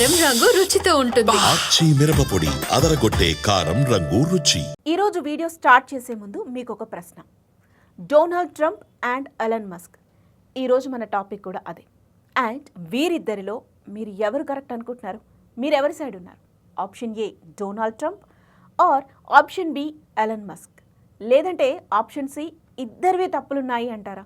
కారం రంగు రుచితో ఉంటుంది. ఆచి మిరపపొడి అదరగొట్టే కారం రంగు రుచి. ఈరోజు వీడియో స్టార్ట్ చేసే ముందు మీకు ఒక ప్రశ్న. Donald Trump and Elon Musk. ఈరోజు మన టాపిక్ కూడా అదే. అండ్ వీరిద్దరిలో మీరు ఎవరు కరెక్ట్ అనుకుంటున్నారు? మీరు ఎవరి సైడ్ ఉన్నారు? Option A Donald Trump or option B Elon Musk. లేదంటే ఆప్షన్ సి ఇద్దరివే తప్పులున్నాయి అంటారా?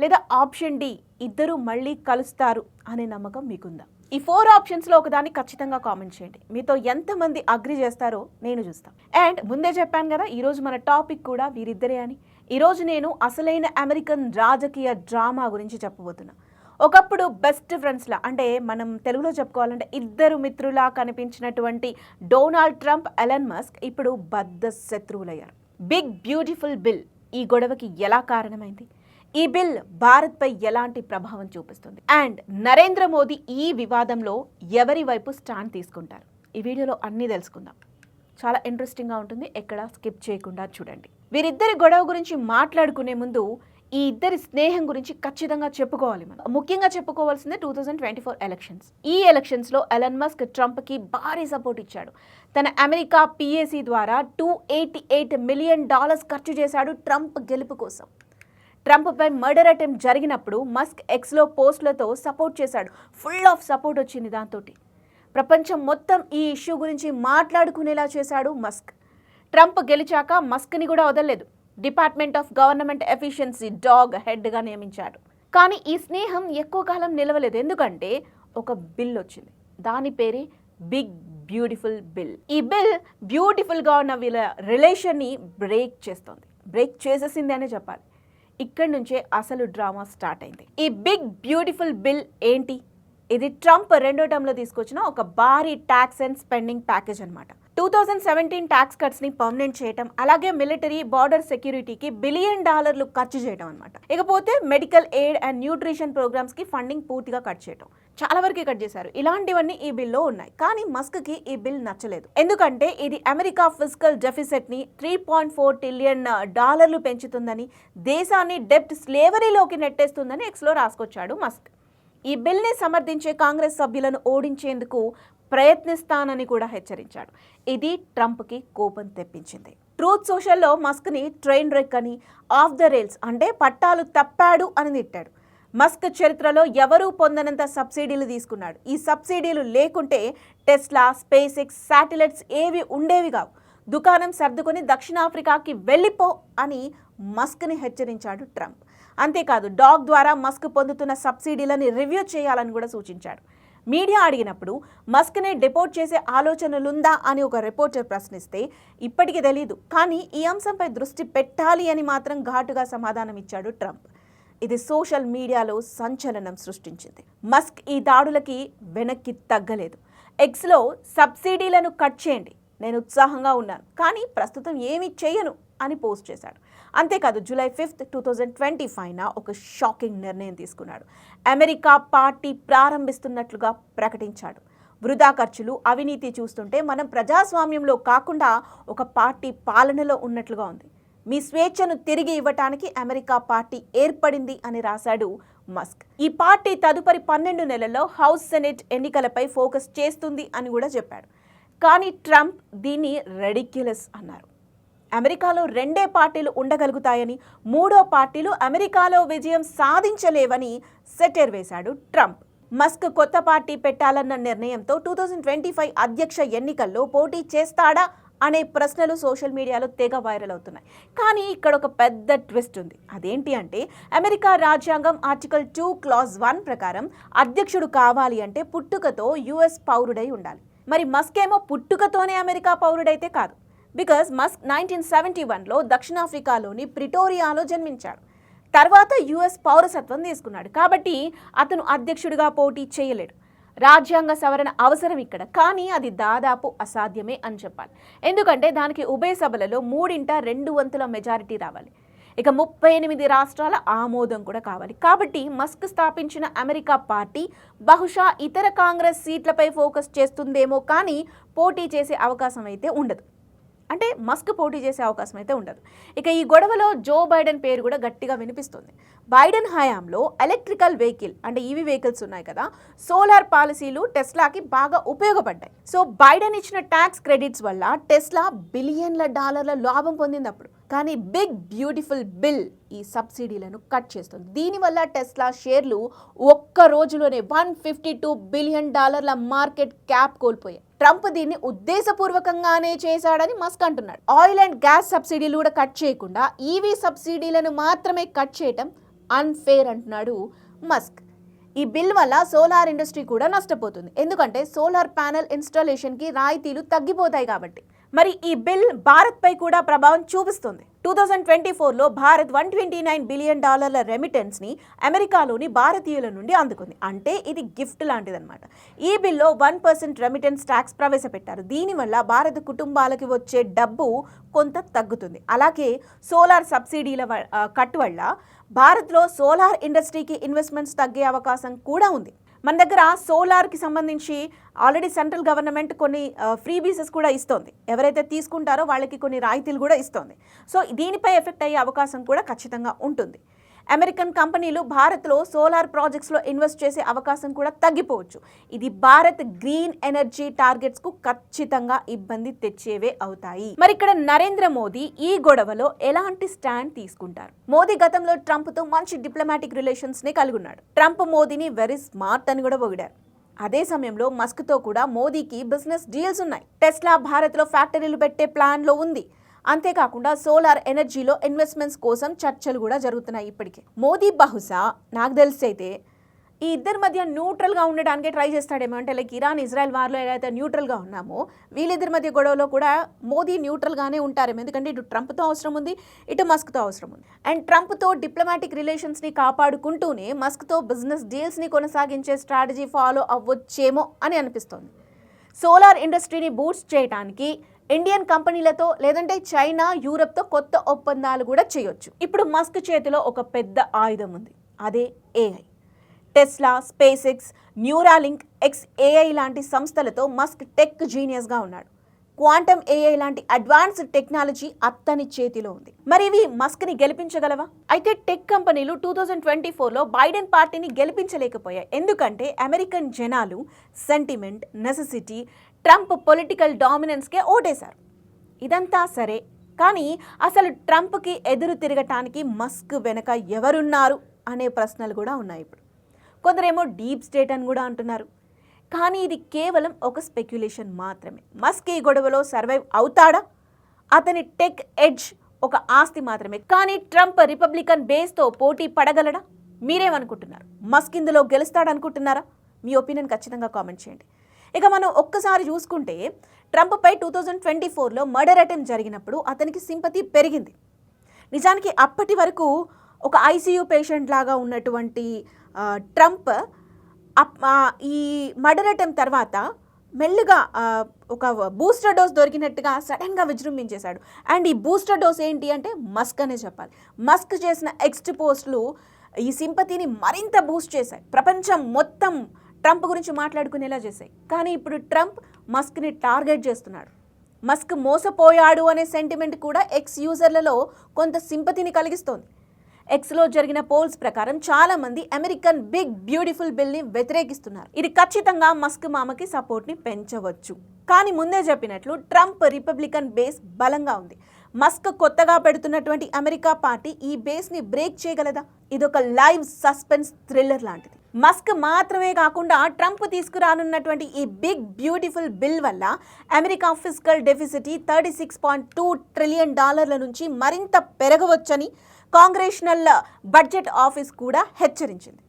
లేదా ఆప్షన్ డి ఇద్దరు మళ్ళీ కలుస్తారు అనే నమ్మకం మీకుందా? ఈ ఫోర్ ఆప్షన్స్లో ఒకదాన్ని ఖచ్చితంగా కామెంట్ చేయండి. మీతో ఎంతమంది అగ్రి చేస్తారో నేను చూస్తాను అండ్ ముందే చెప్పాను కదా ఈరోజు మన టాపిక్ కూడా వీరిద్దరే అని. ఈరోజు నేను అసలైన అమెరికన్ రాజకీయ డ్రామా గురించి చెప్పబోతున్నా. ఒకప్పుడు బెస్ట్ ఫ్రెండ్స్లా అంటే మనం తెలుగులో చెప్పుకోవాలంటే ఇద్దరు మిత్రులా కనిపించినటువంటి డొనాల్డ్ ట్రంప్ ఎలన్ మస్క్ ఇప్పుడు బద్ద శత్రువులయ్యారు బిగ్ బ్యూటిఫుల్ బిల్ ఈ గొడవకి ఎలా కారణమైంది? ఈ బిల్ భారత్పై ఎలాంటి ప్రభావం చూపిస్తుంది? అండ్ నరేంద్ర మోదీ ఈ వివాదంలో ఎవరి వైపు స్టాండ్ తీసుకుంటారు? ఈ వీడియోలో అన్నీ తెలుసుకుందాం. చాలా ఇంట్రెస్టింగ్గా ఉంటుంది. ఎక్కడ స్కిప్ చేయకుండా చూడండి. వీరిద్దరి గొడవ గురించి మాట్లాడుకునే ముందు ఈ ఇద్దరి స్నేహం గురించి ఖచ్చితంగా చెప్పుకోవాలి మనం. ముఖ్యంగా చెప్పుకోవాల్సిందే two thousand twenty four elections ఈ ఎలక్షన్స్లో ఎలన్ మస్క్ ట్రంప్కి భారీ సపోర్ట్ ఇచ్చాడు. తన అమెరికా పిఏసీ ద్వారా two eighty eight million dollars ఖర్చు చేశాడు ట్రంప్ గెలుపు కోసం. ట్రంప్పై మర్డర్ అటెంప్ట్ జరిగినప్పుడు మస్క్ ఎక్స్లో పోస్టులతో సపోర్ట్ చేశాడు. ఫుల్ ఆఫ్ సపోర్ట్ వచ్చింది దాంతో ప్రపంచం మొత్తం ఈ ఇష్యూ గురించి మాట్లాడుకునేలా చేశాడు మస్క్. ట్రంప్ గెలిచాక మస్క్ని కూడా వదలలేదు. Department of government efficiency DOGE హెడ్గా నియమించాడు. కానీ ఈ స్నేహం ఎక్కువ కాలం నిలవలేదు. ఎందుకంటే ఒక బిల్ వచ్చింది. దాని పేరే బిగ్ బ్యూటిఫుల్ బిల్ ఈ బిల్ బ్యూటిఫుల్గా ఉన్న వీళ్ళ రిలేషన్ని బ్రేక్ చేస్తుంది. బ్రేక్ చేసేసింది అనే చెప్పాలి. ఇక్కడి నుంచే అసలు డ్రామా స్టార్ట్ అయింది. ఈ బిగ్ బ్యూటిఫుల్ బిల్ ఏంటి? ఇది ట్రంప్ రెండో టర్మ్లో తీసుకొచ్చిన ఒక భారీ ట్యాక్స్ అండ్ స్పెండింగ్ ప్యాకేజ్ అనమాట టూ థౌజండ్ సెవెంటీన్ ట్యాక్స్ కట్స్ని పర్మనెంట్ చేయటం అలాగే మిలిటరీ బార్డర్ సెక్యూరిటీకి బిలియన్ డాలర్లు ఖర్చు చేయడం అనమాట ఇకపోతే మెడికల్ ఎయిడ్ అండ్ న్యూట్రిషన్ ప్రోగ్రామ్స్కి ఫండింగ్ పూర్తిగా కట్ చేయడం చాలా వరకు కట్ చేశారు. ఇలాంటివన్నీ ఈ బిల్లో ఉన్నాయి. కానీ మస్క్కి ఈ బిల్ నచ్చలేదు. ఎందుకంటే ఇది అమెరికా ఫిజికల్ డెఫిసిట్ని త్రీ పాయింట్ ఫోర్ ట్రిలియన్ డాలర్లు పెంచుతుందని దేశాన్ని డెప్ట్ స్లేవరీలోకి నెట్టేస్తుందని ఎక్స్లో రాసుకొచ్చాడు మస్క్. ఈ బిల్ని సమర్థించే కాంగ్రెస్ సభ్యులను ఓడించేందుకు ప్రయత్నిస్తానని కూడా హెచ్చరించాడు. ఇది ట్రంప్కి కోపం తెప్పించింది. ట్రూత్ సోషల్లో మస్క్ని ట్రైన్ రెక్ అని ఆఫ్ ద రైల్స్ అంటే పట్టాలు తప్పాడు అని తిట్టాడు. మస్క్ చరిత్రలో ఎవరూ పొందనంత సబ్సిడీలు తీసుకున్నాడు. ఈ సబ్సిడీలు లేకుంటే టెస్లా స్పేస్ ఎక్స్ శాటిలైట్స్ ఏవి ఉండేవి కావు. దుకాణం సర్దుకొని దక్షిణాఫ్రికాకి వెళ్ళిపో అని మస్క్ని హెచ్చరించాడు ట్రంప్. అంతేకాదు డాగ్ ద్వారా మస్క్ పొందుతున్న సబ్సిడీలని రివ్యూ చేయాలని కూడా సూచించాడు. మీడియా అడిగినప్పుడు మస్క్ని డిపోర్ట్ చేసే ఆలోచనలుందా అని ఒక రిపోర్టర్ ప్రశ్నిస్తే ఇప్పటికీ తెలియదు కానీ ఈ అంశంపై దృష్టి పెట్టాలి అని మాత్రం ఘాటుగా సమాధానం ఇచ్చాడు ట్రంప్. ఇది సోషల్ మీడియాలో సంచలనం సృష్టించింది. మస్క్ ఈ దాడులకి వెనక్కి తగ్గలేదు. ఎక్స్లో సబ్సిడీలను కట్ చేయండి. నేను ఉత్సాహంగా ఉన్నాను. కానీ ప్రస్తుతం ఏమీ చేయను అని పోస్ట్ చేశాడు. అంతేకాదు July fifth two thousand twenty ఫైవ్న ఒక షాకింగ్ నిర్ణయం తీసుకున్నాడు. అమెరికా పార్టీ ప్రారంభిస్తున్నట్లుగా ప్రకటించాడు. వృధా ఖర్చులు అవినీతి చూస్తుంటే మనం ప్రజాస్వామ్యంలో కాకుండా ఒక పార్టీ పాలనలో ఉన్నట్లుగా ఉంది. మీ స్వేచ్ఛను తిరిగి ఇవ్వటానికి అమెరికా పార్టీ ఏర్పడింది అని రాశాడు మస్క్. ఈ పార్టీ తదుపరి పన్నెండు నెలల్లో హౌస్ సెనెట్ ఎన్నికలపై ఫోకస్ చేస్తుంది అని కూడా చెప్పాడు. కానీ ట్రంప్ దీన్ని రెడిక్యులస్ అన్నారు. అమెరికాలో రెండే పార్టీలు ఉండగలుగుతాయని మూడో పార్టీలు అమెరికాలో విజయం సాధించలేవని సెటర్ వేశాడు ట్రంప్. మస్క్ కొత్త పార్టీ పెట్టాలన్న నిర్ణయంతో టూ థౌజండ్ ట్వంటీ ఫైవ్ అధ్యక్ష ఎన్నికల్లో పోటీ చేస్తాడా అనే ప్రశ్నలు సోషల్ మీడియాలో తెగ వైరల్ అవుతున్నాయి. కానీ ఇక్కడ ఒక పెద్ద ట్విస్ట్ ఉంది. అదేంటి అంటే అమెరికా రాజ్యాంగం ఆర్టికల్ టూ క్లాజ్ వన్ ప్రకారం అధ్యక్షుడు కావాలి అంటే పుట్టుకతో యుఎస్ పౌరుడై ఉండాలి. మరి మస్క్ ఏమో పుట్టుకతోనే అమెరికా పౌరుడైతే కాదు. బికాజ్ మస్క్ నైన్టీన్ సెవెంటీ వన్లో దక్షిణాఫ్రికాలోని ప్రిటోరియాలో జన్మించాడు. తర్వాత యుఎస్ పౌరసత్వం తీసుకున్నాడు. కాబట్టి అతను అధ్యక్షుడిగా పోటీ చేయలేడు. రాజ్యాంగ సవరణ అవసరం ఇక్కడ. కానీ అది దాదాపు అసాధ్యమే అని చెప్పాలి. ఎందుకంటే దానికి ఉభయ సభలలో మూడింట రెండు వంతుల మెజారిటీ రావాలి. ఇక ముప్పై ఎనిమిది రాష్ట్రాల ఆమోదం కూడా కావాలి. కాబట్టి మస్క్ స్థాపించిన అమెరికా పార్టీ బహుశా ఇతర కాంగ్రెస్ సీట్లపై ఫోకస్ చేస్తుందేమో కానీ పోటీ చేసే అవకాశం అయితే ఉండదు. అంటే మస్క్ పోటీ చేసే అవకాశం అయితే ఉండదు. ఇక ఈ గొడవలో జో బైడెన్ పేరు కూడా గట్టిగా వినిపిస్తుంది. బైడెన్ హయాంలో ఎలక్ట్రికల్ వెహికల్ అంటే ఈవీ వెహికల్స్ ఉన్నాయి కదా సోలార్ పాలసీలు టెస్లాకి బాగా ఉపయోగపడ్డాయి. సో బైడెన్ ఇచ్చిన ట్యాక్స్ క్రెడిట్స్ వల్ల టెస్లా బిలియన్ల డాలర్ల లాభం పొందింది అప్పుడు కానీ బిగ్ బ్యూటిఫుల్ బిల్ ఈ సబ్సిడీలను కట్ చేస్తుంది. దీనివల్ల టెస్లా షేర్లు ఒక్క రోజులోనే వన్ ఫిఫ్టీ టూ బిలియన్ డాలర్ల మార్కెట్ క్యాప్ కోల్పోయాయి. ట్రంప్ దీన్ని ఉద్దేశపూర్వకంగానే చేశాడని మస్క్ అంటున్నాడు. ఆయిల్ అండ్ గ్యాస్ సబ్సిడీలు కూడా కట్ చేయకుండా ఈవీ సబ్సిడీలను మాత్రమే కట్ చేయటం అన్ఫేర్ అంటున్నాడు మస్క్. ఈ బిల్ వల్ల సోలార్ ఇండస్ట్రీ కూడా నష్టపోతుంది. ఎందుకంటే సోలార్ ప్యానెల్ ఇన్స్టాలేషన్కి రాయితీలు తగ్గిపోతాయి కాబట్టి. మరి ఈ బిల్ భారత్పై కూడా ప్రభావం చూపిస్తుంది. టూ థౌజండ్ ట్వంటీ ఫోర్లో Bharat one twenty nine billion డాలర్ల రెమిటెన్స్ని అమెరికాలోని భారతీయుల నుండి అందుకుంది. అంటే ఇది గిఫ్ట్ లాంటిదన్నమాట. ఈ బిల్లో వన్ పర్సెంట్ రెమిటెన్స్ ట్యాక్స్ ప్రవేశపెట్టారు. దీనివల్ల భారత కుటుంబాలకి వచ్చే డబ్బు కొంత తగ్గుతుంది. అలాగే సోలార్ సబ్సిడీల కట్టు కట్ వల్ల భారత్లో సోలార్ ఇండస్ట్రీకి ఇన్వెస్ట్మెంట్స్ తగ్గే అవకాశం కూడా ఉంది. మన దగ్గర సోలార్కి సంబంధించి ఆల్రెడీ సెంట్రల్ గవర్నమెంట్ కొన్ని ఫ్రీ బీసెస్ కూడా ఇస్తోంది. ఎవరైతే తీసుకుంటారో వాళ్ళకి కొన్ని రాయితీలు కూడా ఇస్తోంది. సో దీనిపై ఎఫెక్ట్ అయ్యే అవకాశం కూడా ఖచ్చితంగా ఉంటుంది. అమెరికన్ కంపెనీలు భారత్లో సోలార్ ప్రాజెక్ట్స్లో ఇన్వెస్ట్ చేసే అవకాశం కూడా తగ్గిపోవచ్చు. ఇది భారత్ గ్రీన్ ఎనర్జీ టార్గెట్స్కు ఖచ్చితంగా ఇబ్బంది తెచ్చేవే అవుతాయి. మరి ఇక్కడ నరేంద్ర మోదీ ఈ గొడవలో ఎలాంటి స్టాండ్ తీసుకుంటారు? మోదీ గతంలో ట్రంప్తో మంచి డిప్లొమాటిక్ రిలేషన్స్ని కలిగి ఉన్నాడు ట్రంప్ మోదీని వెరీ స్మార్ట్ అని కూడా పొగిడారు. అదే సమయంలో మస్క్తో కూడా మోదీకి బిజినెస్ డీల్స్ ఉన్నాయి. టెస్లా భారత్లో ఫ్యాక్టరీలు పెట్టే ప్లాన్లో ఉంది. అంతేకాకుండా సోలార్ ఎనర్జీలో ఇన్వెస్ట్మెంట్స్ కోసం చర్చలు కూడా జరుగుతున్నాయి ఇప్పటికే. మోదీ బహుశా నాకు తెలిసి అయితే ఈ ఇద్దరి మధ్య న్యూట్రల్గా ఉండడానికే ట్రై చేస్తాడేమో. అంటే లైక్ ఇరాన్ ఇజ్రాయెల్ వార్లో ఎలా అయితే న్యూట్రల్గా ఉన్నామో వీళ్ళిద్దరి మధ్య గొడవలో కూడా మోదీ న్యూట్రల్గానే ఉంటారేమో. ఎందుకంటే ఇటు ట్రంప్తో అవసరం ఉంది ఇటు మస్క్తో అవసరం ఉంది. అండ్ ట్రంప్తో డిప్లొమాటిక్ రిలేషన్స్ని కాపాడుకుంటూనే మస్క్తో బిజినెస్ డీల్స్ని కొనసాగించే స్ట్రాటజీ ఫాలో అవ్వచ్చేమో అని అనిపిస్తోంది. సోలార్ ఇండస్ట్రీని బూస్ట్ చేయడానికి ఇండియన్ కంపెనీలతో లేదంటే చైనా యూరప్తో కొత్త ఒప్పందాలు కూడా చేయొచ్చు. ఇప్పుడు మస్క్ చేతిలో ఒక పెద్ద ఆయుధం ఉంది. అదే AI Tesla SpaceX Neuralink xAI లాంటి సంస్థలతో మస్క్ టెక్ జీనియస్గా ఉన్నాడు. క్వాంటమ్ ఏఐ లాంటి అడ్వాన్స్డ్ టెక్నాలజీ అత్తని చేతిలో ఉంది. మరి ఇవి మస్క్ని గెలిపించగలవా? అయితే టెక్ కంపెనీలు టూ థౌజండ్ ట్వంటీ ఫోర్లో బైడెన్ పార్టీని గెలిపించలేకపోయాయి. ఎందుకంటే అమెరికన్ జనాలు సెంటిమెంట్ నెసెసిటీ ట్రంప్ పొలిటికల్ డామినెన్స్కే ఓటేశారు. ఇదంతా సరే కానీ అసలు ట్రంప్కి ఎదురు తిరగటానికి మస్క్ వెనక ఎవరున్నారు అనే ప్రశ్నలు కూడా ఉన్నాయి ఇప్పుడు. కొందరేమో డీప్ స్టేట్ అని కూడా అంటున్నారు. కానీ ఇది కేవలం ఒక స్పెక్యులేషన్ మాత్రమే. మస్క్ ఈ గొడవలో సర్వైవ్ అవుతాడా? అతని టెక్ ఎడ్జ్ ఒక ఆస్తి మాత్రమే. కానీ ట్రంప్ రిపబ్లికన్ బేస్తో పోటీ పడగలడా? మీరేమనుకుంటున్నారు? మస్క్ ఇందులో గెలుస్తాడనుకుంటున్నారా? మీ ఒపీనియన్ ఖచ్చితంగా కామెంట్ చేయండి. ఇక మనం ఒక్కసారి చూసుకుంటే ట్రంప్పై టూ థౌజండ్ ట్వంటీ ఫోర్లో మర్డర్ అటెంప్ట్ జరిగినప్పుడు అతనికి సింపతి పెరిగింది. నిజానికి అప్పటి వరకు ఒక ఐసీయూ పేషెంట్ లాగా ఉన్నటువంటి ట్రంప్ అప్- ఈ మర్డర్ అటెంప్ట్ తర్వాత మెల్లుగా ఒక బూస్టర్ డోస్ దొరికినట్టుగా సడన్గా విజృంభించేశాడు. అండ్ ఈ బూస్టర్ డోస్ ఏంటి అంటే మస్క్ అనే చెప్పాలి. మస్క్ చేసిన ఎక్స్ట్ పోస్టులు ఈ సింపతిని మరింత బూస్ట్ చేశాయి. ప్రపంచం మొత్తం ట్రంప్ గురించి మాట్లాడుకునేలా చేశాయి. కానీ ఇప్పుడు ట్రంప్ మస్క్ని టార్గెట్ చేస్తున్నాడు. మస్క్ మోసపోయాడు అనే సెంటిమెంట్ కూడా ఎక్స్ యూజర్లలో కొంత సింపతిని కలిగిస్తోంది. ఎక్స్లో జరిగిన పోల్స్ ప్రకారం చాలా మంది అమెరికన్ బిగ్ బ్యూటిఫుల్ బిల్ని వ్యతిరేకిస్తున్నారు. ఇది ఖచ్చితంగా మస్క్ మామకి సపోర్ట్ని పెంచవచ్చు. కానీ ముందే చెప్పినట్లు ట్రంప్ రిపబ్లికన్ బేస్ బలంగా ఉంది. మస్క్ కొత్తగా పెడుతున్నటువంటి అమెరికా పార్టీ ఈ బేస్ని బ్రేక్ చేయగలదా? ఇదొక లైవ్ సస్పెన్స్ థ్రిల్లర్ లాంటిది. మస్క్ మాత్రమే కాకుండా ట్రంప్ తీసుకురానున్నటువంటి ఈ బిగ్ బ్యూటిఫుల్ బిల్ వల్ల America physical deficit thirty six point two trillion డాలర్ల నుంచి మరింత పెరగవచ్చని కాంగ్రెషనల్ బడ్జెట్ ఆఫీస్ కూడా హెచ్చరించింది.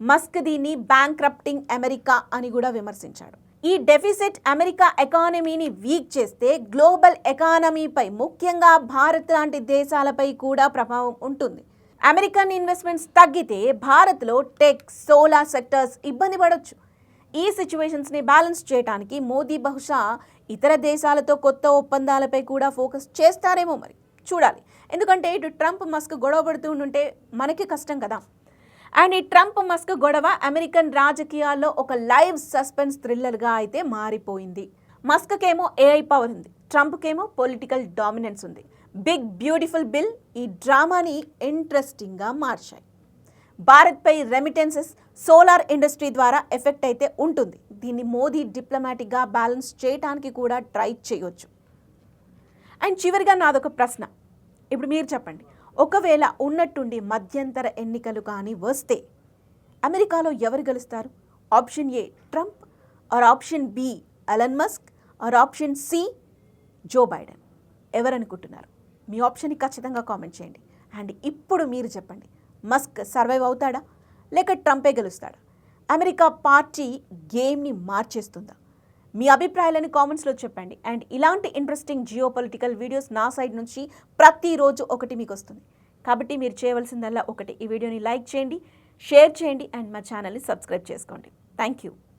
మస్క్ దీన్ని బ్యాంక్రప్టింగ్ అమెరికా అని కూడా విమర్శించాడు. ఈ డెఫిసిట్ అమెరికా ఎకానమీని వీక్ చేస్తే గ్లోబల్ ఎకానమీపై ముఖ్యంగా భారత్ లాంటి దేశాలపై కూడా ప్రభావం ఉంటుంది. అమెరికన్ ఇన్వెస్ట్మెంట్స్ తగ్గితే భారత్లో టెక్ సోలార్ సెక్టర్స్ ఇబ్బంది పడవచ్చు ఈ సిచ్యువేషన్స్ని బ్యాలెన్స్ చేయడానికి మోదీ బహుశా ఇతర దేశాలతో కొత్త ఒప్పందాలపై కూడా ఫోకస్ చేస్తారేమో మరి. చూడాలి. ఎందుకంటే ఇటు ట్రంప్ మస్క్ గొడవ పడుతూ ఉంటే మనకి కష్టం కదా. అండ్ ఈ ట్రంప్ మస్క్ గొడవ అమెరికన్ రాజకీయాల్లో ఒక లైవ్ సస్పెన్స్ థ్రిల్లర్గా అయితే మారిపోయింది. మస్క్కేమో ఏఐ పవర్ ఉంది. ట్రంప్కేమో పొలిటికల్ డామినెన్స్ ఉంది. బిగ్ బ్యూటిఫుల్ బిల్ ఈ డ్రామాని ఇంట్రెస్టింగ్గా మార్చాయి. భారత్పై రెమిటెన్సెస్ సోలార్ ఇండస్ట్రీ ద్వారా ఎఫెక్ట్ అయితే ఉంటుంది. దీన్ని మోదీ డిప్లొమాటిక్గా బ్యాలెన్స్ చేయడానికి కూడా ట్రై చేయొచ్చు. అండ్ చివరిగా నాదొక ప్రశ్న. ఇప్పుడు మీరు చెప్పండి. ఒకవేళ ఉన్నట్టుండి మధ్యంతర ఎన్నికలు కానీ వస్తే అమెరికాలో ఎవరు గెలుస్తారు? Option A Trump or option B Elon Musk or option C Joe Biden. ఎవరనుకుంటున్నారు? మీ ఆప్షన్ని ఖచ్చితంగా కామెంట్ చేయండి. అండ్ ఇప్పుడు మీరు చెప్పండి. మస్క్ సర్వైవ్ అవుతాడా? లేక ట్రంపే గెలుస్తాడా? అమెరికా పార్టీ గేమ్ని మార్చేస్తుందా? మీ అభిప్రాయాలను కామెంట్స్లో చెప్పండి. అండ్ ఇలాంటి ఇంట్రెస్టింగ్ జియో పొలిటికల్ వీడియోస్ నా సైడ్ నుంచి ప్రతిరోజు ఒకటి మీకు వస్తుంది కాబట్టి మీరు చేయవలసిందల్లా ఒకటి. ఈ వీడియోని లైక్ చేయండి షేర్ చేయండి అండ్ మా ఛానల్ని సబ్స్క్రైబ్ చేసుకోండి. Thank you.